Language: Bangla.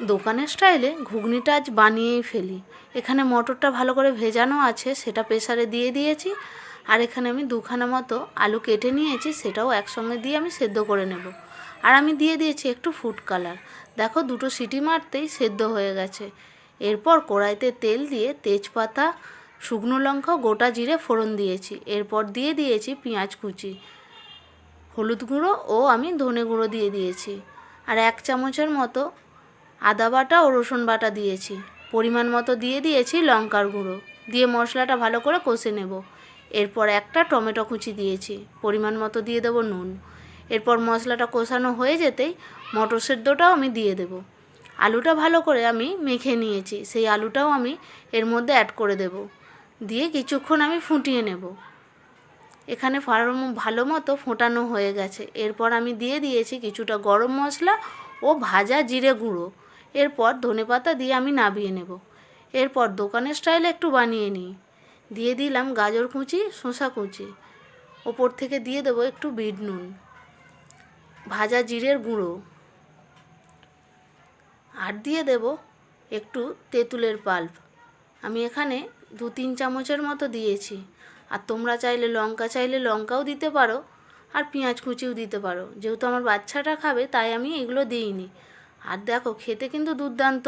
দোকানের স্টাইলে ঘুগনিটা আজ বানিয়েই ফেলি। এখানে মটরটা ভালো করে ভেজানো আছে, সেটা প্রেসারে দিয়ে দিয়েছি। আর এখানে আমি দুখানা মতো আলু কেটে নিয়েছি, সেটাও একসঙ্গে দিয়ে আমি সেদ্ধ করে নেব। আর আমি দিয়ে দিয়েছি একটু ফুড কালার দেখো দুটো সিটি মারতেই সেদ্ধ হয়ে গেছে। এরপর কড়াইতে তেল দিয়ে তেজপাতা, শুকনো লঙ্কা, গোটা জিরে ফোড়ন দিয়েছি। এরপর দিয়ে দিয়েছি পেঁয়াজ কুচি, হলুদ গুঁড়ো ও আমি ধনে গুঁড়ো দিয়ে দিয়েছি। আর এক চামচের মতো আদা বাটা ও রসুন বাটা দিয়েছি। পরিমাণ মতো দিয়ে দিয়েছি লঙ্কার গুঁড়ো। দিয়ে মশলাটা ভালো করে কষে নেব। এরপর একটা টমেটো কুচি দিয়েছি। পরিমাণ মতো দিয়ে দেবো নুন। এরপর মশলাটা কষানো হয়ে যেতেই মটর সেদ্ধটাও আমি দিয়ে দেবো। আলুটা ভালো করে আমি মেখে নিয়েছি। সেই আলুটাও আমি এর মধ্যে অ্যাড করে দেব। দিয়ে কিছুক্ষণ আমি ফুটিয়ে নেব। এখানে ভালো মতো ফোটানো হয়ে গেছে। এরপর আমি দিয়ে দিয়েছি কিছুটা গরম মশলা ও ভাজা জিরে গুঁড়ো। এরপর ধনেপাতা দিয়ে আমি নাবিয়ে নেব। এরপর দোকানের স্টাইলে একটু বানিয়ে নিই। দিয়ে দিলাম গাজর কুচি, শসা কুচি। ওপর থেকে দিয়ে দেবো একটু বিট নুন, ভাজা জিরের গুঁড়ো। আর দিয়ে দেব একটু তেঁতুলের পাল্প। আমি এখানে দু তিন চামচের মতো দিয়েছি। আর তোমরা চাইলে লঙ্কা, চাইলে লঙ্কাও দিতে পারো। আর পেঁয়াজ কুচিও দিতে পারো। যেহেতু আমার বাচ্চাটা খাবে, তাই আমি এগুলো দিইনি। আর দেখো খেতে কিন্তু দুর্দান্ত।